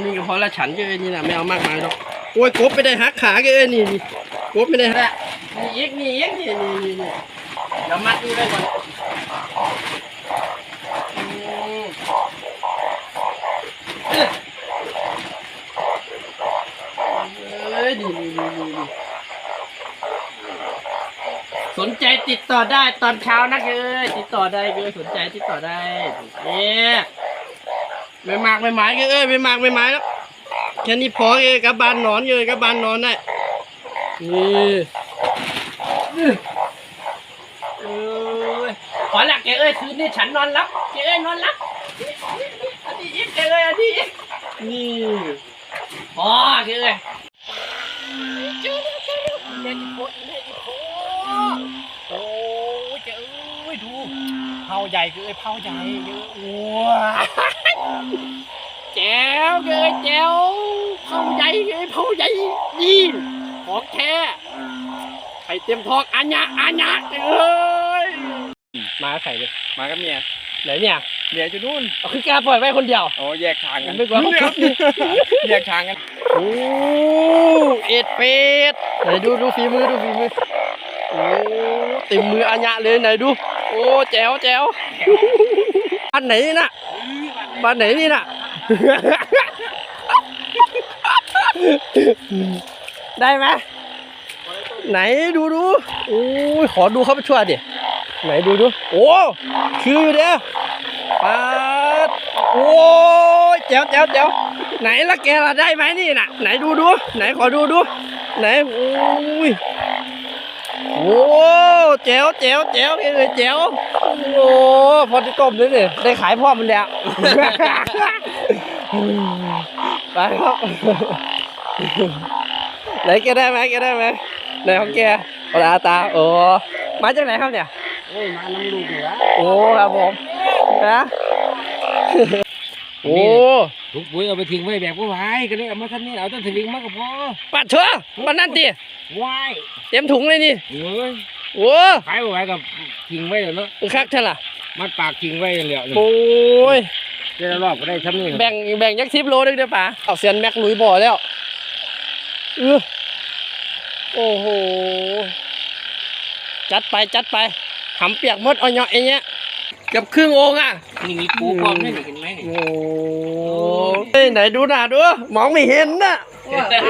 มีก็พอละฉันก็เอ้ยนี่นะไม่เอามากมายหรอกโอ้ยกบไม่ได้หักขาก็เอ้ยนี่นี่กบไม่ได้หักนี่อีกนี่อีกนี่นี่นี่นี่เดี๋ยวมัดนี่ไว้ก่อนอืมเอ้ยนี่นี่นี่นี่นี่สนใจติดต่อได้ตอนเช้านะเอ้ยติดต่อได้เอ้ยสนใจติดต่อได้เนี่ย ไม่มากไม่หมายเอ้ยไม่มากไม่หมายแล้วแค่นี้พอเองกับบานนอนเลยกับบานนอนได้นี่เอ้ยขอหลักแกเอ้ยคืนนี้ฉันนอนรับแกเอ้ยนอนรับอันนี้อีกแกเอ้ยอันนี้อีกนี่พอแกเอ้ยเจอแล้วเจอแม่จิโพแม่จิโอ้ยแกเอ้ยดูเผาใหญ่คือไอ้เผาใหญ่เยอะว้า แจ๋วเลยแจ๋วเผาใหญ่เลยเผาใหญ่นี่ของแท้ไข่เต็มท้องอัญญะอัญญะเลยมาใส่เลยมากับเมียไหนเนี่ยเมียอยู่นู่นเอาคือกล้าปล่อยไว้คนเดียวโอ้แยกทางกันไม่กลัวเขาชุบนี่แยกทางกันโอ้เอ็ดเป็ดไหนดูดูฝีมือดูฝีมือโอ้เต็มมืออัญญะเลยไหนดู โอ้แจ๋วแจ๋วบ้านไหนนี่น่ะ บ้านไหนนี่น่ะ ได้ไหมไหนดูดูโอ้ยขอดูเขาไปช่วยดิไหนดูดูโอ้คืออยู่เด้อปาดโอ้ยแจ๋วแจ๋วแจ๋วไหนละแกละได้ไหมนี่น่ะ ไหนดูดูไหนขอดูดูไหนโอ้ย โอ้แจ๋วแจ๋วแจ๋วเอ้ยแจ๋วโอ้พอที่ต้มเลยนี่ได้ขายพ่อมันแล้วไปครับไหนแกได้ไหมแกได้ไหมไหนของแกเอาตาตาโอ้มาจากไหนครับเนี่ยโอ้ยมาน้ำลูกเหนือโอ้ครับผมนะ โอ้ทุกปุ๋ยเอาไปทิ้งไว้แบบก็ไว้ก็เลยเอามาทันนี่เอาต้นสวิงมาก็พอปัดเถอะปันนั่นตีไว้เต็มถุงเลยนี่เอ้ยโอ้ขายบ่ไว้กับทิ้งไว้แล้วเนาะคักเท่าล่ะมัดปากทิ้งไว้แล้วโอ้ยเจ้ารอบก็ได้ทำนี่แบ่งแบ่งยักษ์ทิปโลนึงเด้อป่าเอาเซียนแม็กลุยบ่อแล้วเออโอ้โหจัดไปจัดไปหำเปียกหมดเอาเนาะไอ้เนี้ย เกือบครึ่งองค์อะ นี่มีปูพร้อมด้วยนี่เห็นไหมนี่โอ้เฮ้ยไหนดูหน้าดูมองไม่เห็นน่ะเอ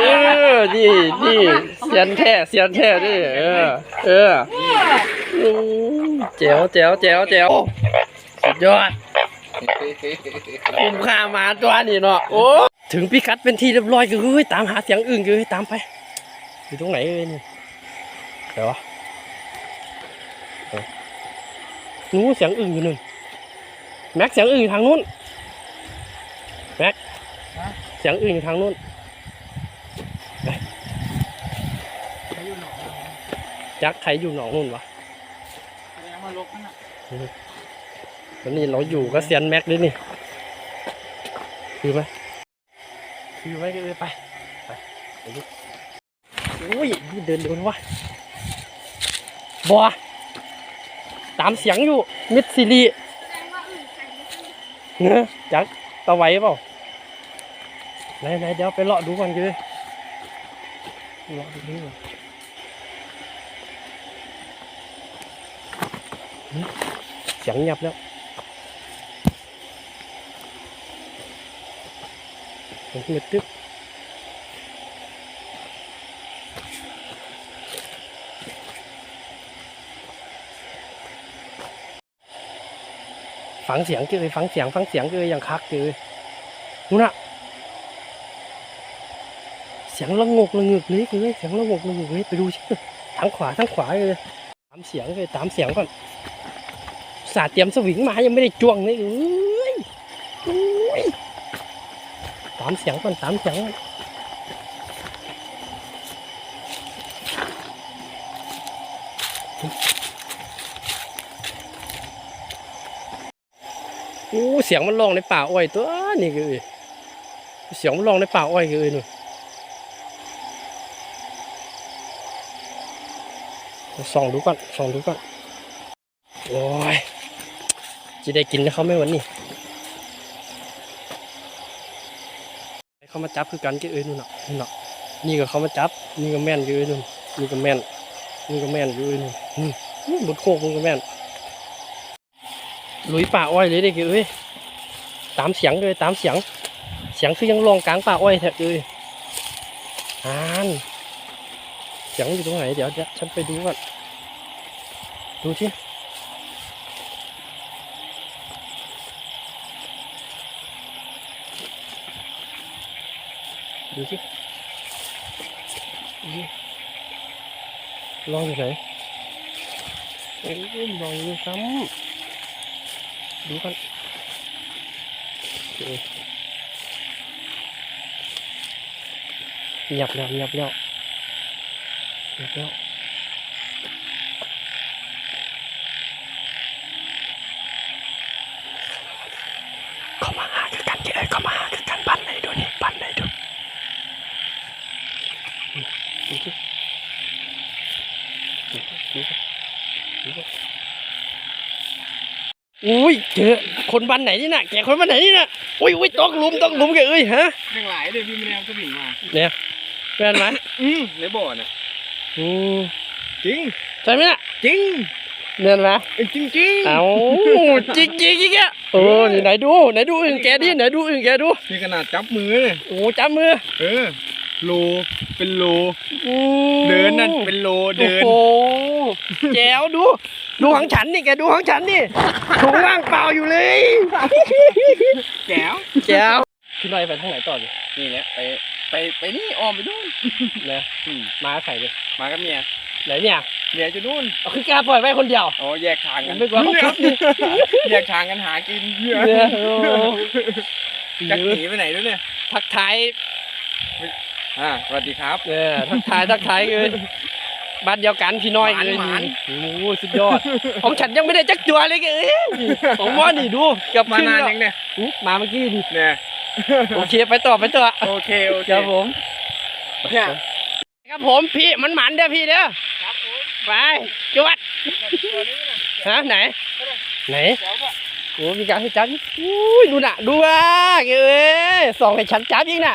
อนี่นี่เสียนแท้เสียนแท้ดิเออ เอออืมแจ๋วแจ๋วแจ๋วแจ๋วสุดยอดคุ้มค่ามาตัวนี่เนาะโอ้ถึงพิกัดเป็นที่เรียบร้อยก็เฮ้ยตามหาเสียงอื่นก็เฮ้ยตามไป อยู่ตรงไหนเอ้ยนี่เดี๋ยววะเออ นู้นเสียงอื่นอยู่นึงแม็กเสียงอื่นอยู่ทางนู้นแม็กเสียงอื่นอยู่ทางนู้นจักใครอยู่หนองนู่นวะมาลกนั่นน่ะวันนี้เราอยู่ก็เซียนแม็กด้วยนี่คือไหมคือไหมก็เลยไปไปไปดิโอ้ยนี่เดินเร็วนะวะบัว ตามเสียงอยู่ มิดซิลีเนื้อจักตะไว้เปล่าไหนไหนเดี๋ยวไปเลาะดูก่อนกันเลยเลาะดูนี่ก่อนเสียงเงียบแล้วมันมืดตึ๊บ ฟังเสียงเกยฟังเสียงฟังเสียงเกยอย่างคักเกยนู่นน่ะเสียงระงกระงึกเลยเกยเสียงระงกระงึกเลยไปดูชิทางขวาทางขวาเลยตามเสียงเลยตามเสียงก่อนสาดเตรียมสวิงมายังไม่ได้จ้วงเลยเอ้ยตามเสียงก่อนตามเสียงก่อน อ้เสียงมันร้องในป่าอ้อยตัวนี่คือเสียงมันร้องในป่าอ้อยคือหนูส่องดูก่อนส่องดูก่อนโอ้ยจะได้กินนะเขาไม่วันนี้เขามาจับคือกันกเอ้ยนู่นน่ะนู่นน่ะนี่ก็เขามาจับ นี่ก็แม่นเกเอ้ยนู่นนี่ก็แม่นนี่ก็แม่นเกเอ้ยนู่นนี่นี่บนโคกมันก็แม่น ลุยป่าอ้อยเลยเด็กเอ้ยตามเสียงเลยตามเสียง เสียงคือยังลองกลางป่าอ้อยแท้เลยอ่านเสียงอยู่ตรงไหนเดี๋ยวเดี๋ยวฉันไปดูก่อนดูที่ดูที่ลองอยู่ไหนเอ้ยลองอยู่ซ้ำ ดูกันเอ้ยเงียบแล้วเหยียบแล้วเงียบแล้ว เข้ามาหาคือกันเอ้ยเข้ามาหาคือกันปันไหนดูนี่ปันไหนดูดูสิดูสิดูสิดูสิ อุ้ยเจอคนบ้านไหนนี่น่ะแกคนบ้านไหนนี่น่ะอุ้ยอุ้ยตกหลุมตกหลุมแกเอ้ยฮะแม่งหลายเลยพี่แมวก็บินมาเนี่ยแม่นไหมอืมในบ่อน่ะอืมจริงใช่ไหมน่ะจริงแม่นไหมจริงจริงเอาจริงจริงจริงอะเออนี่ไหนดูไหนดูอึ่งแกดิไหนดูอึ่งแกดูนี่ขนาดจับมือเลยโอ้จับมือ เออโลเป็นโลอืมเดินนั่นเป็นโลเดินโอ้โหแจ๋วดู ดูของฉันนี่แกดูของฉันนี่ถุงว่างเปล่าอยู่เลยแก้วแจ๋วพี่น้อยไปทางไหนต่อดินี่เนี่ยไปไปไปนี่ออมไปนู่นนะอืมมาใส่ดิมากับเมียไหนเนี่ยเมียจะนู่นเอาคือกล้าปล่อยไว้คนเดียวอ๋อแยกทางกันไม่กลัวเขาทุบดิแยกทางกันหากินเนี่ยโอ้จะหนีไปไหนด้วยเนี่ยทักทายอ่าสวัสดีครับเนี่ยทักทายทักทายเลย บ้านเดียวกันพี่น้อยเลยหมาน โอ้โหสุดยอด ของฉันยังไม่ได้จักตัวเลยแกเอ้ยของมอนี่ดูเกับมานานยังเนี่ยอุ๊ยมาเมื่อกี้ดิเนี่ย โอเคไปต่อไปต่อโอเค โอเค ครับผมเนี่ย ครับผมพี่มันหมันเด้อพี่เด้อครับผมไปจวดตัวนี้นะฮะไหน ไหนแก้วอะโอ้มีการให้จับอีกอุ้ยดูน่ะดูอะเอ้ยส่องให้ฉันจับอีกน่ะ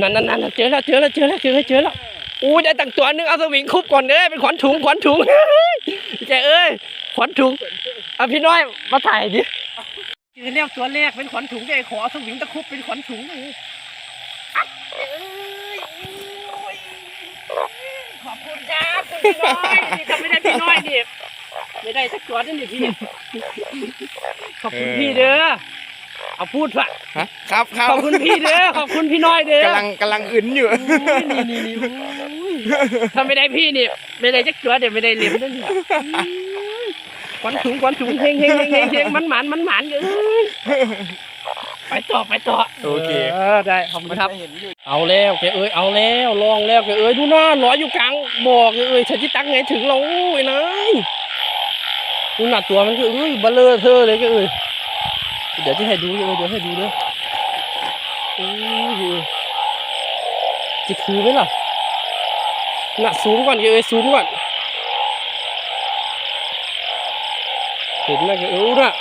นั่นนั่นนั่นเจอแล้วเจอแล้วเจอแล้วเจอแล้วเจอแล้ว อุ้ยได้ตั้งตัวหนึงเอาสวิงคุบก่อนเด้อเป็นขวัญถุงขวัญถุงแกเอ้ยขวัญถุงเอาพี่น้อยมาถ่ายดิเจอแล้วตัวแรกเป็นขวัญถุงแกขอเอาสวิงตะคุบเป็นขวัญถุงเลยอัดเอ้ยโอ้ยขอบคุณครับคุณพี่น้อยนี่ทำไม่ได้พี่น้อยดิไม่ได้สักตัวนี่นี่พี่ขอบคุณพี่เด้อ เอาพูดว่ะฮะครับครับขอบคุณพี่เด้อขอบคุณพี่น้อยเด้อกำลังกำลังอึนอยู่อุ้ยนี่นี่นี่อุ้ยถ้าไม่ได้พี่นี่ไม่ได้จักตัวเดี๋ยวไม่ได้เหลี่ยมนั่นนี่ควันถุงควันถุงเฮงเฮงเฮงเฮงเฮงมันหมันมันหมันเอ้ยไปต่อไปต่อโอเคเออได้ขอบคุณครับเห็นอยู่เอาแล้วแกเอ้ยเอาแล้วลองแล้วแกเอ้ยดูหน้าลอยอยู่กลางบอกแกเอ้ยฉันจะตักไงถึงเราอุ้ยนายดูหน้าตัวมันก็เอ้ยเบลเลอร์เธอเลยแกเอ้ย เดี๋ยวจะให้ดูเอ้ยเดี๋ยวให้ดูเด้อโอ้ยจะคือไหมล่ะหน้าสูงก่อนแกเอ้ยสูงก่อนเห็นไหมแกเอ้ยน่ะ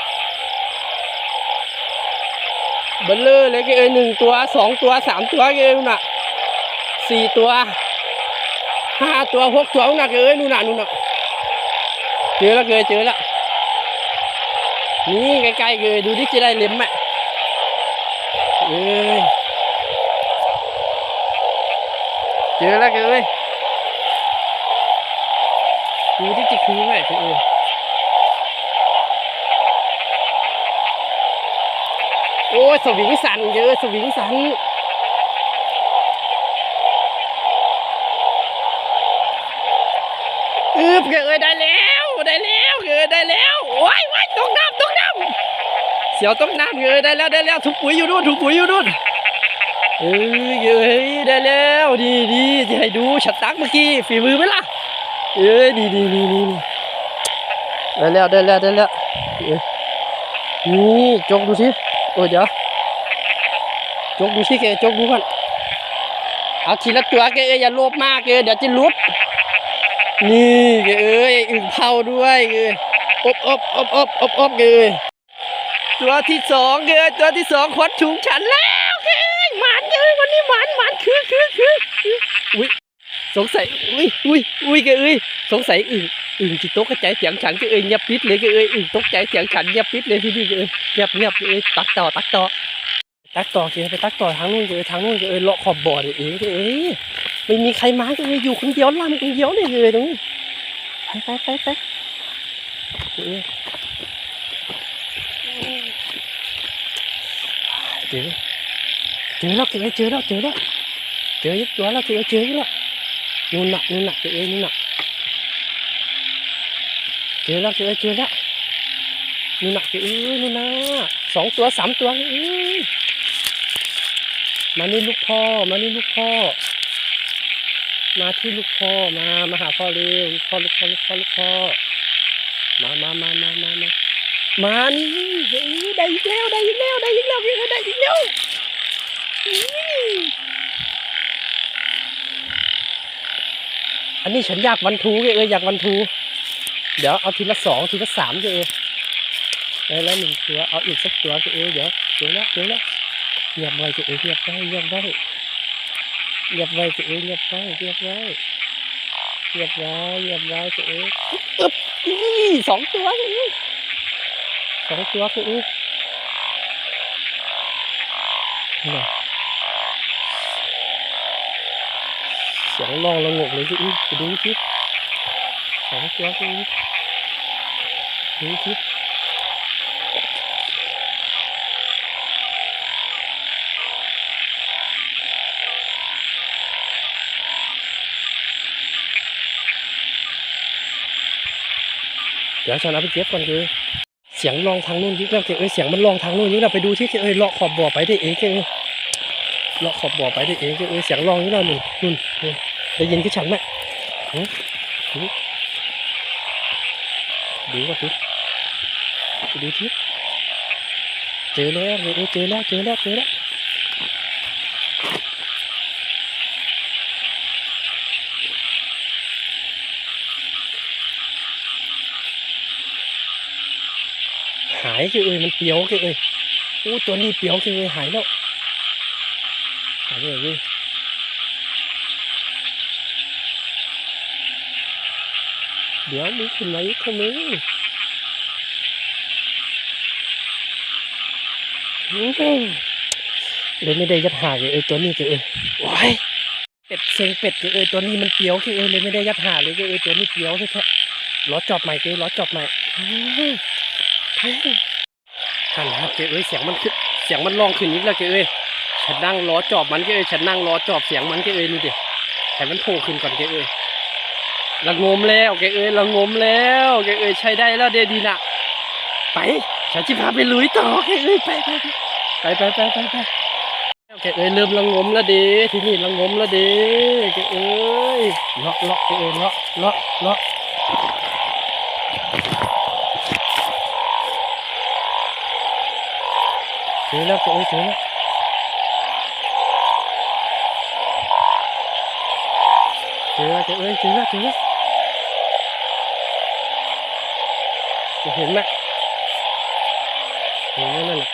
เบลเลอร์เลยแกเอ้ยหนึ่งตัวสองตัวสามตัวเอ้ยน่ะสี่ตัวห้าตัวหกตัวนู่นน่ะเอ้ยนู่นน่ะนู่นน่ะเจอแล้วเกยเจอแล้ว นี่ใกล้ๆเกยดูที่จะได้เล็มอะเอ้ยเจอแล้วเกยดูที่จะคือไหมเกยโอ้ยสวิงสันเยอะสวิงสันอืบเกิดได้แล้วได้แล้วเกิดได้แล้วโอ้ยว้ายตกน้ำตกน้ำ เสียวตกน้ำเกิดได้แล้วได้แล้วถุงปุ๋ยอยู่นู่นถุงปุ๋ยอยู่นู่นเอ้ยเอ้ยได้แล้วดีดีจะให้ดูฉัดตักเมื่อกี้ฝีมือไหมล่ะเอ้ยดีดีดีดีได้แล้วได้แล้วได้แล้วนี่จกดูสิโอ้ยเดี๋ยวจกดูสิแกจกดูก่อนเอาทีละตัวแกเอ้ยอย่าโลภมากแกเดี๋ยวจะลุดนี่แกเอ้ยอึ่งเผาด้วยเอ้ยอบอบอบอบอบอบเอ้ย ตัวที่สองเอ้ยตัวที่สองควัดถุงฉันแล้วเอ้ยหมานเอ้ยวันนี้หมานคือคือคือคือสงสัยอุ้ยอุ้ยอุ้ยแกเอ้ยสงสัยอึ่งอึ่งจิตตกกระจายเสียงฉันแกเอ้ยเงียบปิดเลยแกเอ้ยอึ่งตกใจเสียงฉันเงียบปิดเลยที่นี่แกเอ้ยเงียบเงียบแกเอ้ยตักต่อตักต่อตักต่อแกไปตักต่อทางนู้นแกเอ้ยทางนู้นแกเอ้ยเลาะขอบบ่อเลยเอ้ยแกเอ้ยไม่มีใครมาแกเอ้ยอยู่คนเดียวลำคนเดียวเลยแกเอ้ยตรงนี้ไปไปไปไป เจอเจอแล้วแกเอ้ยเจอแล้วเจอแล้วเจอยักตัวแล้วแกเอ้ยเจอแล้วนู่นน่ะนู่นน่ะเจอเองนู่นน่ะเจอแล้วเจอเจอแล้วนู่นน่ะเจอเอ้ยนู่นน่ะสองตัวสามตัวมานี่ลูกพ่อมานี่ลูกพ่อ มาที่ลูกพ่อมามาหาพ่อเร็วลูกพ่อลูกพ่อลูกพ่อลูกพ่อมามามามามามา มานี่ได้อีกแล้วได้อีกแล้วได้อีกแล้วได้อีกแล้วอันนี้ฉันอยากวันทูเอ้ยอยากวันทู เดี๋ยวเอาทีละสองทีละสามเอ้ยได้แล้วหนึ่งตัวเอาอีกสักตัวเอ้ยเดี๋ยวเดี๋ยวแล้วเดี๋ยวแล้วเงียบไว้เอ้ยเงียบไว้เงียบไว้เงียบไว้เอ้ยเงียบไว้เงียบไว้เงียบไว้เงียบไว้เอ้ยอึ๊บอีสองตัวเอย สองตัวเอ้ยนี่ไงเสียงร้องระงกเลยสิอุ้ยไปดูสิสองตัวสิอุ้ยดูสิเดี๋ยวฉันเอาไปเก็บก่อนคือ สียงลองทางนู้นยิ่งแล้วเอ้ยเสียงมันลองทางนู้นยิ่งเราไปดูที่เอ้ยเลาะขอบบ่อไปได้เองเอ้ยเลาะขอบบ่อไปได้เองเอ้ยเสียงลองยิ่งแล้วนู่นนู่นนู่นได้ยินที่ฉันไหมดูว่าดูดูที่เจอแล้วเอ้เจอแล้วเจอแล้วเจอแล้วายคือเอ้ยมันเปียวคือเอ้ยอู้ตัวนี้เปียวคือเอ้ยหายแล้วหายเลยเว้ยเดี๋ยวมึงขึ้นมาอีกคนนึงอื้อหือเลยไม่ได้ยัดหาเลยเอ้ยตัวนี้คือเอ้ยว้ายเป็ดเซ็งเป็ดคือเอ้ยตัวนี้มันเปียวคือเอ้ยเลยไม่ได้ยัดหาเลยคือเอ้ยตัวนี้เปียวแท้ๆล้อจอบใหม่คือล้อจอบใหม่ หันครับเจ้เอ้ยเสียงมันขึ้นเสียงมันร้องขึ้นอีกแล้วเจ้เอ้ยฉันนั่งล้อจอบมันเจ้เอ้ยฉันนั่งล้อจอบเสียงมันเจ้เอ้ยนี่ดิแต่มันโผล่ขึ้นก่อนเจ้เอ้ยละงมแล้วแกเอ้ยละงมแล้วแกเอ้ยใช้ได้แล้วเดดีน่ะไปฉันจะพาไปลุยต่อแกเอ้ยไปไปไปไปไปไปไปแกเอ้ยเริ่มละงมแล้วเดที่นี่ละงมแล้วเด้แกเอ้ยเลาะเลาะแกเอ้ยเลาะเลาะเลาะ เจอแล้วแกเอ้ยเจอแล้วเจอแล้วแกเอ้ยเจอแล้วเจอแล้วเห็นไหมเห็นไหมนั่นน่ะ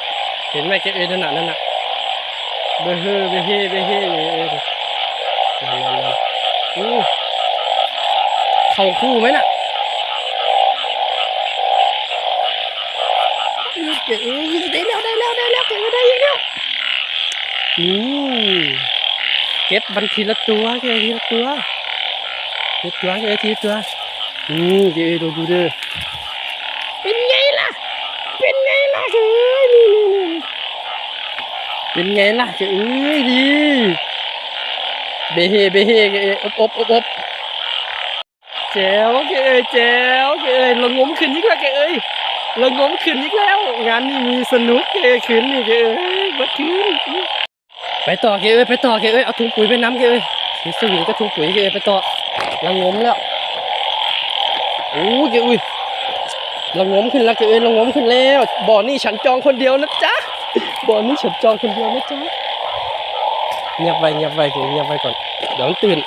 เห็นไหมแกเอ้ยนั่นน่ะนั่นน่ะเบเฮอเบเฮเบเฮเอ้ยเอ้ยนั่นนั่นอู้เข่าคู่ไหมน่ะนี่แกเอ้ยได้ แล้วได้แล้วได้แล้วแกเอ้ยได้แล้วนี่เก็บบันทีละตัวแกทีละตัวทีละตัวแกทีละตัวนี่แกเอ้ยดูดูเด้อเป็นไงล่ะ เป็นไงล่ะเอ้ยนี่นี่เป็นไงล่ะเอ้ยดีเบเฮเบเฮเอ้ยอบอบอบอบแจ๋วเอ้ยแจ๋วเอ้ยละงมขึ้นอีกแล้วเอ้ย ละงมขึ้นอีกแล้ว งานนี้มีสนุกเอ้ยขึ้นนี่เอ้ยบัดขึ้นไปต่อเกอ้ยไปต่อเกอ้ยเอาถุงปุ๋ยไปน้ำเกอ้ยมีสวิงก็ถุงปุ๋ยเกอ้ยไปต่อละงมแล้วโอ้ยเอ้ยเรางมขึ้นแล้วก็เอ้ยเรางมขึ้นแล้วบ่อนี่ฉันจองคนเดียวนะจ๊ะบ่อนี่ฉันจองคนเดียวนะจ๊ะเงียบไว้เงียบไว้เดี๋ยวเงียบไว้ก่อนเดี๋ยวมันตื่น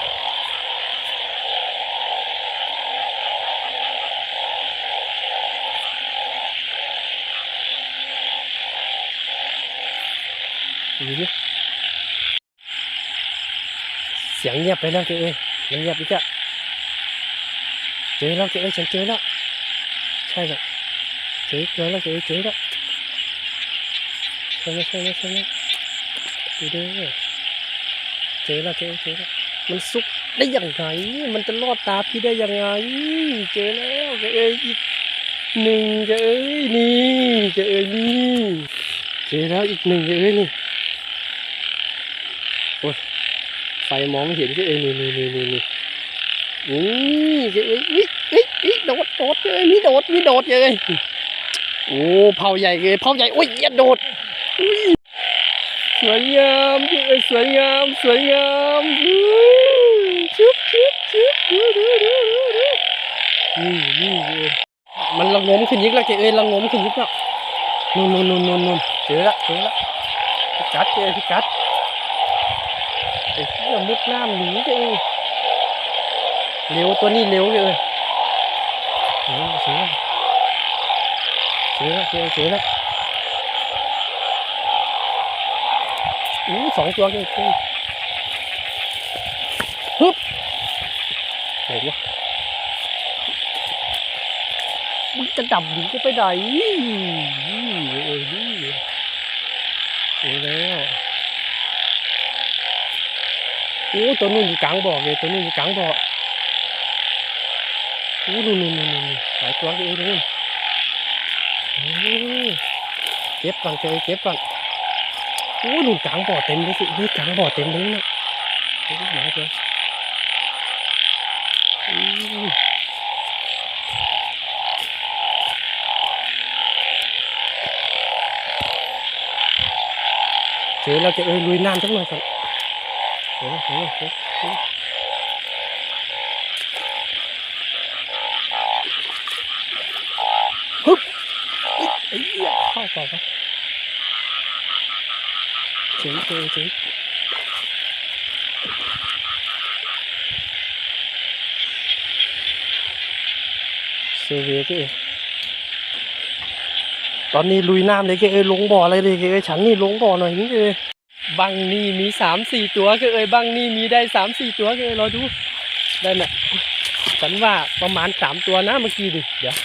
ดูดิเสียงเงียบไปแล้วเอ้ยมันเงียบอีกอะเจอแล้วเจอแล้วฉันเจอแล้วใช่แล้วเจอเจอแล้วเจอเจอแล้วใช่ไหมใช่ไหมใช่ไหมดูดิเจอแล้วเจอเจอแล้วมันซุกได้ยังไงมันจะรอดตาพี่ได้ยังไง เจอแล้วเจอเอ้ยอีกหนึ่งเจอเอ้ยนี่เจอเอ้ยนี่เจอแล้วอีกหนึ่งเจอเอ้ยนี่โอ้ยไฟ มองเห็นเจอเอ้ยนี่นี่นี่นี่นี่นี่เจอเอ้ยวิวิวิโดดโดดเจอเอ้ยมีโดดมีโดดเจอเอ้ยโอ้เผาใหญ่เลยเผาใหญ่โอ้ยอย่าโดดสวยงามเจอเอ้ยสวยงามสวยงามชุบชุบชุบดูดูดูดูดูนี่นี่เจอเอ้ยมันระงมขึ้นยิกแล้วเจอเอ้ยระงมขึ้นยิกแล้วนู่นนู่นนู่นนู่นนู่นเจอละเจอละพี่กัดเจอพี่กัด ไอ้เหี้ยมุดน้ำหนีเอเอ้ยเร็วตัวนี้เร็วเลยเสือเสือเสือเสือเสือแล้วอู้สองตัวเลยฮึบไหนวะมันจะดับหนีก็ไปไหนเออนี่เออแล้ว โอ้ตัวนู้นอยู่กลางบ่อเลยตัวนู้นอยู่กลางบ่อโอ้นู่นนู่นนู่นนู่นหลายตัวเลยนู่นเก็บก่อนเจอเก็บก่อนอู้นู่นกลางบ่อเต็มเลยสิเฮ้ยกลางบ่อเต็มเลยนะเฮ้ยหนเจออู้เจอเราจะเอ้ลุยน้ำสักหน่อยก่อน เฮ้ยเฮ้ยเฮ้ยเฮ้ยไอ้เหี้ยเข้าต่อปะเจ๋งเจ๋งเจ๋งเซเวียก็เองตอนนี้ลุยน้ำเลยก็เอ้ยลงบ่ออะไรเลยก็เอ้ยฉันนี่ลงบ่อหน่อยนี่เอ้ย บังนี่มีสามสี่ตัวก็เอ้ยบังนี่มีได้สามสี่ตัวก็เอ้ยเรอดูได้ไหมฉันว่าประมาณสามตัวนะเมื่อกี้ดิเดี๋ยว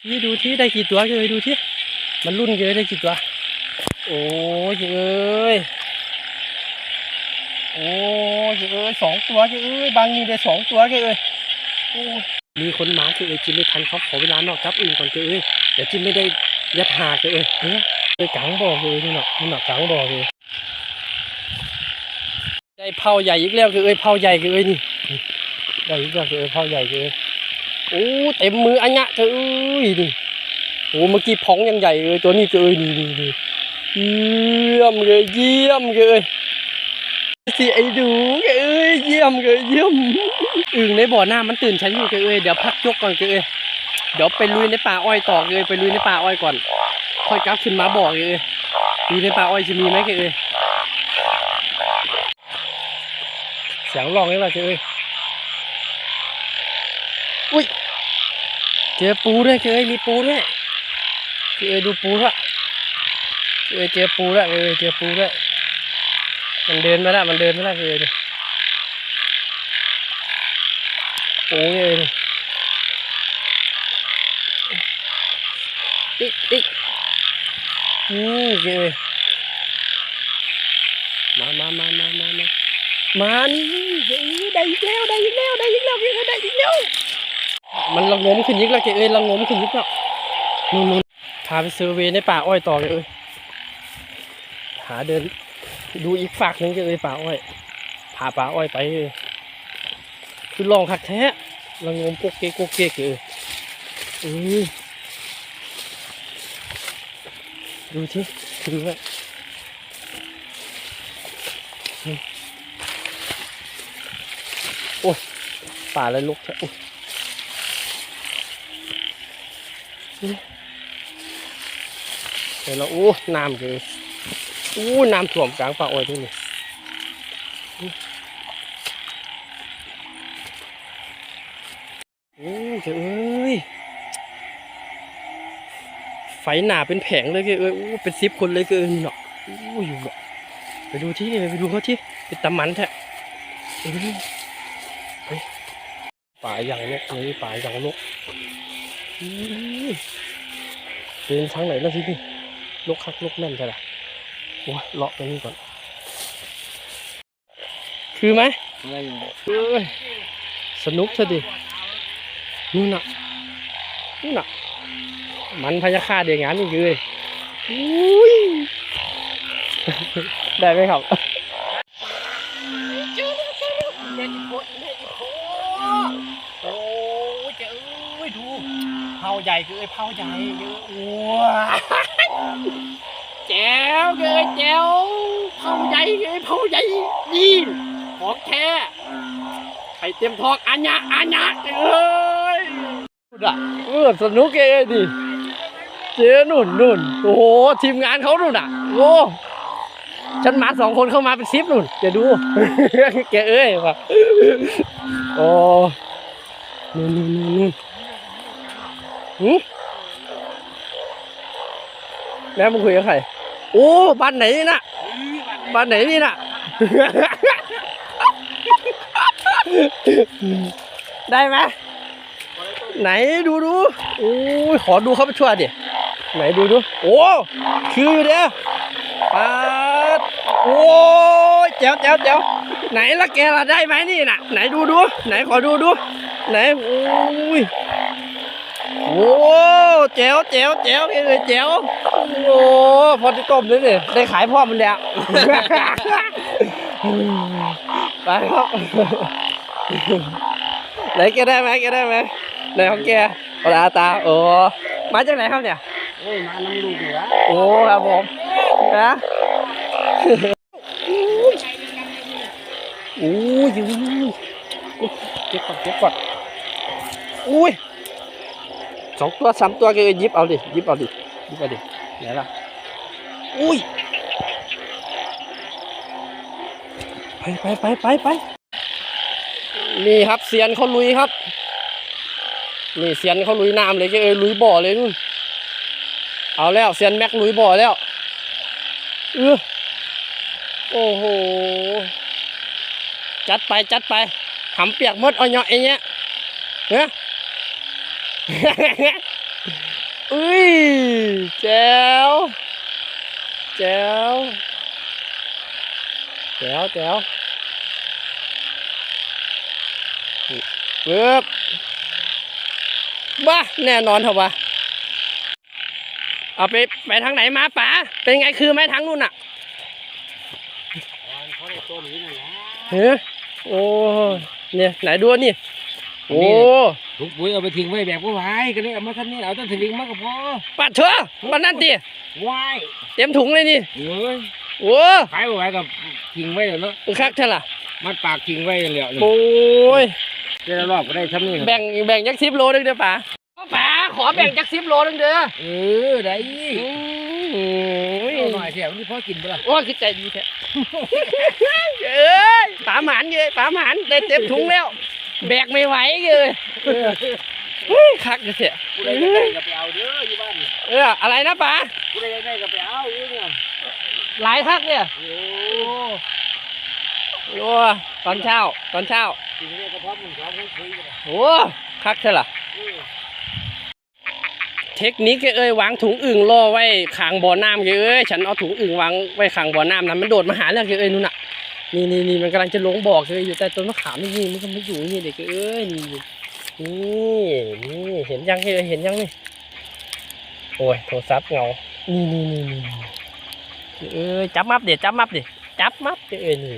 ที่ดูที่ได้กี่ตัวเลยดูที่มันรุ่นเยอะได้กี่ตัว โอ้ยเอ้ยโอ้ยเอ้ยสองตัวเอ้ยบางนี่ได้สองตัวเอ้ยโอ้ยมีคนมาเอ้ยจิ้มไม่ทันเขาขอเวลานอกจับอื่นก่อนเอ้ยเดี๋ยวจิ้มไม่ได้ยัดหากเอ้ยเอ้ยกลางบ่อเลยนี่หนอกนี่หนอกกลางบ่อเลย ได้เผาใหญ่อีกแล้วเอ้ยเผาใหญ่เอ้ยนี่ได้อีกแล้วเอ้ยเผาใหญ่เอ้ยโอ้เต็มมืออันเนี้ยเจ้าเอ้ยนี่โอ้เมื่อกี้พองยังใหญ่เลยตัวนี้เจ้าเอ้ยนี่นี่นี่เยี่ยมเลยเยี่ยมเลยสิไอ้ดูเอ้ยเยี่ยมเลยเยี่ยมอึ่งในบ่อหน้ามันตื่นฉันอยู่เอ้ยเดี๋ยวพักยกก่อนเอ้ยเดี๋ยวไปลุยในป่าอ้อยต่อเอ้ยไปลุยในป่าอ้อยก่อนค่อยกลับขึ้นมาบ่อเอ้ยลุยในป่าอ้อยจะมีไหมเอ้ย เสียงร้องนี่ว่าเอ้ยเจอปูด้วยเจอมีปูด้วยเจอดูปูด้วยเจอเจอปูด้วยเออเจอปูด้วยมันเดินมาแล้วมันเดินมาแล้วเออดิปูเลยติ๊กติ๊กนี่เจอ มามามามามามามานี่เอ้ยได้อีกแล้วได้อีกแล้วได้อีกแล้วเอ้ยได้อีกแล้ว มันระงมขึ้นยิกแล้วแกเอ้ยระงมขึ้นยิกแล้วนู่นนู่นพาไปเซอร์เวในป่าอ้อยต่อเลยเอ้ยหาเดิน ดูอีกฝากหนึ่งแกเอ้ยป่าอ้อยพาป่าอ้อยไปเอ้ยคือลองคักแท้ระงมโกเกโกเกกเอ้ยเอ้ยดูที่ดูว้อืมโอ้ย ป่าอะไรลกแท้โอ้ยเดี๋ยวเราอู้น้ำเลยอู้น้ำท่วมกลางป่าอ้อยที่นี่โอ้เจ้เอ้ยไฟหนาเป็นแผงเลยเจ้เอ้ยอู้เป็นซิปคนเลยเจ้เอ้ยเนาะอู้อยู่เนาะไปดูที่ไปดูเขาที่เป็นตะมันแท้ ป่าอย่างนกนี่ป่าอย่างนกอื้อเดินทางไหนแล้วทีนี่ลกคักลกแน่นใช่ไหมโอ้ยเลาะไปนี่ก่อน คือไหมไรอยู่เอ้ยสนุกซะดินู่นน่ะนู่นน่ะ มันพยาคาเดียงานนี่คืออุ้ย ได้ไหมครับ โอ้ยเจ้าเอ้ยดูเผาให ญ่คือไอ้เผาใหญ่เยอะว้าแจ๋วเกยแจ๋วเผาใหญ่เกยเผาใหญ่นี่ของแท้ไข่เต็มทองอัญญะอัญญะเอ้ยดูด่ะเออสนุกเกยดิเจ๊นุ่นนุ่นโอ้โหทีมงานเขานุ่นอะโอ้ฉันมาสองคนเข้ามาเป็นซิปนุ่นจะดูแกเอ้ยว่ะโอ้นู่นนู่นนู่นนู่น หืมแล้วมึงคุยกับใคร โอ้บ้านไหนนี่น่ะบ้านไหนนี่น่ะ ได้ไหมไหนดูดูโอ้ยขอดูเข้าไปช่วยดิ ไหนดูดู โอ้คืออยู่เด้อปาดโอ้ยแจ๋วแจ๋วแจ๋วไหนละแกละได้ไหมนี่น่ะ ไหนดูดู ไหนขอดูดู ไหนโอ้ย โอ้แจ๋วแจ๋วแจ๋วเอ้ยแจ๋วโอ้พอที่ต้มเลยเนี่ยได้ขายพ่อมันแล้ว ไปครับไหนแกได้ไหมแกได้ไหมไหนของแกปลาตาโอ้มาจากไหนครับเนี่ยโอ้ยมาน้ำลูกเหรอโอ้ครับผมนะโอ้ยเก็บก่อนเก็บก่อนอุ้ย สองตัวสามตัวก็ยิบเอาดิยิบเอาดิยิบเอาดิไหนล่ะอุ้ยไปไปไปไปไปนี่ครับเซียนเขาลุยครับ นี่เซียนเขาลุยน้ำเลยก็เอ้ยลุยบ่อเลยนู่นเอาแล้วเซียนแม็กลุยบ่อแล้วเออโอ้โห จัดไปจัดไปหำเปียกมดเอาเนาะไอ้เนี้ยเฮ้ย อุ้ยแจ๋วแจ๋วแจ๋วแจ๋วเว็บบ้าแน่นอนเถอะวะเอาไปไปทางไหนมาป๋าเป็นไงคือไหมทางนู้นอะเขาได้ต้นนี้นั่นแหละเฮ้ยโอ้เนี่ยไหนดูนี่โอ้ ถุงปุ๋ยเอาไปทิ้งไว้แบบก็ไว้ก็เลยเอามาท่านนี่เอาต้นสวิงมาก็พอปัดเถอะมันนั่นดิไว้เต็มถุงเลยนี่เอ้ยโอ้ขายบ่ไหว้กับทิ้งไว้แล้วเนาะคักเท่าล่ะมันปากทิ้งไว้แล้วนี่โอ้ยเดี๋ยวรอบก็ได้ทำนี่แบ่งแบ่งจักสิบโลนึงเด้อป๋าป๋าขอแบ่งจักสิบโลนึงเด้อเออได้อืมเอาหน่อยเสียวันนี้พ่อกินบ่ล่ะโอ้ยคือใจดีแท้เอ้ยป๋าหมานเลยป๋าหมานได้เต็มถุงแล้ว แบกไม่ไหวเลยเฮ้ยคักเลยเสียกูได้ก็ได้ก็ไปเอาเด้ออยู่บ้านนี่เอออะไรนะป๋ากูได้ก็ได้ก็ไปเอาอยู่เนี่ยหลายคักเนี่ยโอ้โอ้ตอนเช้า ตอนเช้ากินเนี่ยกระเพาะมันสองคนคุยกันโอ้คักใช่ล่ะเออเทคนิคเอ้ยวางถุงอึ่งล่อไว้ขางบ่อน้ำเอ้ยฉันเอาถุงอึ่งวางไว้ขางบ่อน้ำนั้นมันโดดมาหาเรื่องเอ้ยนู่นน่ะ นี่นี่นี่มันกำลังจะลงบ่อเอ้ยอยู่ใต้ต้นมะขามนี่นี่มันก็ไม่อยู่นี่เด็กเอ้ยนี่นี่นี่เห็นยังเห็นยังนี่โอ้ยโทรศัพท์เงานี่นี่นี่นี่เอ้ยจับมับเดี๋ยวจับมับเดี๋ยวจับมับเอ้ยนี่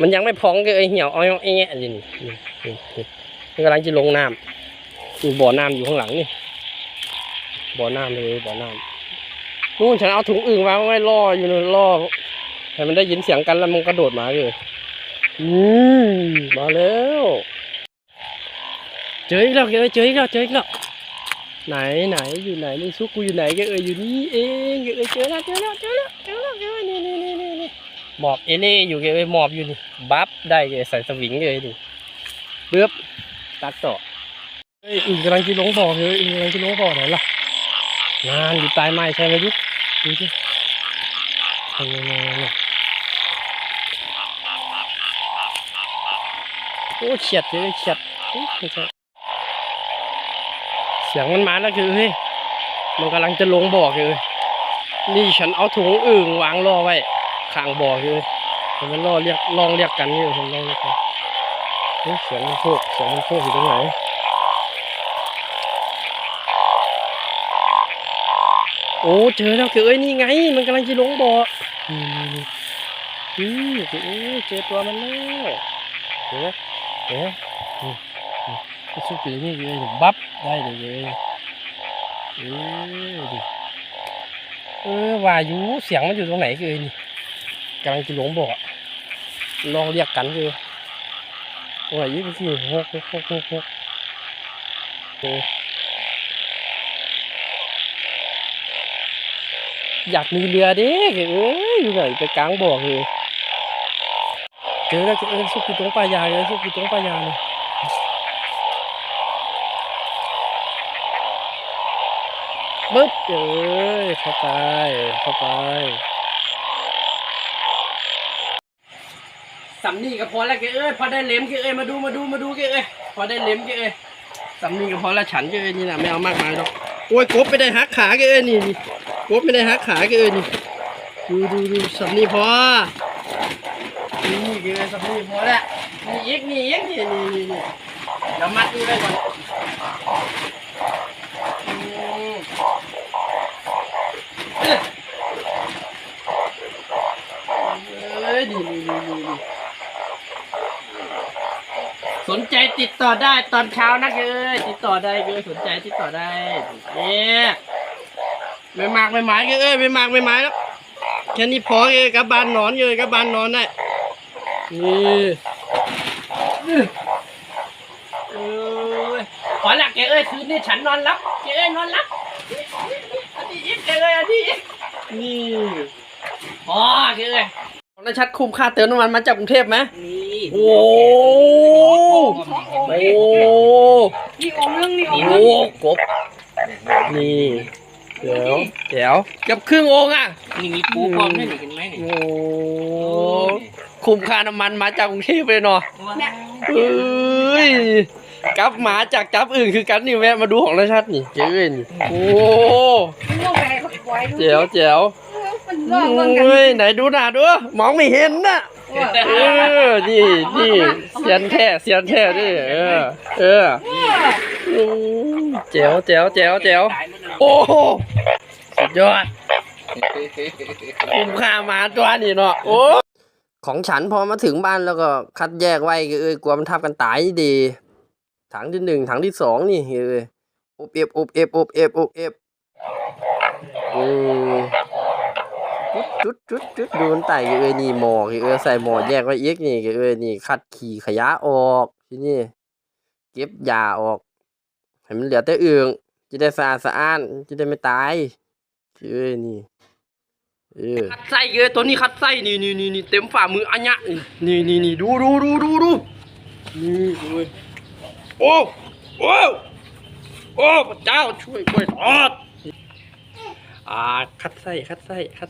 มันยังไม่พองเอ้ยเหี่ยวอาเอาเอาแงะนี่นี่นี่นี่มันกำลังจะลงน้ำมีบ่อน้ำอยู่ข้างหลังนี่บ่อน้ำเลยบ่อน้ำนู่นฉันเอาถุงอึ่งวางไว้ล่ออยู่นู่นล่อ ให้มันได้ยินเสียงกันแล้วมันกระโดดมาเลยอืมมาแล้ว เจออีกแล้วเอ้ยเจออีกแล้วเจออีกแล้วไหนไหนอยู่ไหนนี่ซุกกูอยู่ไหนแกเอ้ยอยู่นี่เองแกเอ้ยเจอแล้วเจอแล้วเจอแล้วเจอแล้วแกเอ้ยนี่นี่นี่นี่นี่หมอบเอเล่อยู่แกเอ้ยหมอบอยู่นี่บัฟได้แกใส่สวิงเลยนี่เบือบตักต่อเอ้ยอึ่งกำลังจะลงบ่อเลยอึ่งกำลังจะลงบ่อไหนล่ะงานอยู่ใต้ไม้ใช่ไหมยุกดูสิเนี่ยเนี่ยเนี่ยเนี่ย โอ้เฉียดเลยเฉียดไม่ใช่เสียงมันมาแล้วคือเฮ้ยมันกำลังจะลงบ่อคือนี่ฉันเอาถุงอึ่งวางรอไว้ข้างบ่อคือมันล่อเรียกลองเรียกกันนี่ผมลองเรียกกันเสียงมันโคกเสียงมันโคกอยู่ตรงไหนโอ้เจอแล้วคือเอ้ยนี่ไง มันกำลังจะลงบ่ออืมอืมคือเอ้ยเจอตัวมันแล้วเห็นไหม เห็นไหมอืมอืมไอ้สุกีนี่คือบับได้เลยเลยเออดิเออว่าอยู่เสียงมันอยู่ตรงไหนคือเอ้ยนี่กำลังจะลงบ่อลองเรียกกันคือโอ้ยยี่สิบสี่หกหกหกหกหกโอ้อยากมีเรือด้คือออยู่ไหนไปกลางบ่อคือ เจอแล้วเจอแล้วสุกุตรงปลายาเลยสุกุตรงปลายาเลยบึ๊บเอ้ยเข้าไปเข้าไปสำนีก็พอแล้วแกเอ้ยพอได้เล็มแกเอ้ยมาดูมาดูมาดูแกเอ้ยพอได้เล็มแกเอ้ยสำนีก็พอแล้วฉันแกเอ้ยนี่นะไม่เอามากมายหรอกโอ้ยกบไม่ได้หักขาแกเอ้ยนี่นี่กบไม่ได้หักขาแกเอ้ยนี่ดูดูดูสำนีพอ นี่คือสบู่พอแล้วนี่อีกนี่อีกนี่นี่นี่นี่เดี๋ยวมัดนี่ไว้ก่อนอืมเอ้ยนี่นี่นี่นี่นี่สนใจติดต่อได้ตอนเช้านะเกยติดต่อได้เกยสนใจติดต่อได้เนี่ยไม่มากไม่หมายเกยเอ้ยไม่มากไม่หมายแล้วแค่นี้พอเกยกับบานนอนเกยกับบานนอนได้ นี่เอ้ยขอหลักแกเอ้ยคืนนี้ฉันนอนรับแกเอ้ยนอนรับอันนี้อีกแกเอ้ยอันนี้อีกนี่อ๋อแกเอ้ยของนายชัดคุ้มค่าเติมน้ำมันมาจากกรุงเทพไหมนี่โอ้โหนี่องค์นึงนี่โอ้องค์โหนึงกบนี่เดี๋ยวเดี๋ยวเกับครึ่งองค์อะนี่มีปูพร้อมด้วยนี่เห็นไหมนี่โอ้ คุ้มค่าน้ำมันมาจากกรุงเทพเลยเนาะเนี่ยเอ้ยกับหมาจากจับอื่นคือกันนี่แวะมาดูของราชัดนี่เจ้ยนี่โอ้มันลงไปให้ปล่อยดูเจ๋วเจ๋วมันลองเบิ่งกันเฮ้ยไหนดูหน้าดูมองไม่เห็นน่ะว่าเออนี่นี่เสียนแท้เสียนแท้ดิเออเอออืมเจ๋วเจ๋วเจ๋วเจ๋วโอ้โหสุดยอดคุ้มค่าหมาตัวนี้เนาะโอ้ ของฉันพอมาถึงบ้านแล้วก็คัดแยกไว้เอ้ยกลัวมันทับกันตายดี ถังที่หนึ่งถังที่สองนี่เอ้ยอบเอฟอบเอฟอบเอฟอบเอฟอืมจุดจุดจุดจุดดูมันไต่เอ้ยนี่หมอกเอ้ยใส่หมอแยกไว้เอีกนี่เอ้ยนี่คัดขี่ขยะออกที่นี่เก็บยาออกให้มันเหลือแต่อึ่งจะได้สะอาดสะอ้านจะได้ไม่ตายเอ้ยนี่ เออคัดไส้เอ้ยตัวนี้คัดไส้นี่นี่นี่นี่เต็มฝ่ามืออันยะนี่นี่นี่ดูดูดูดูดูนี่เอ้ยโอ้โอ้โอ้พระเจ้าช่วยกล้วยทอดอ่าคัดไส้คัดไส้คัด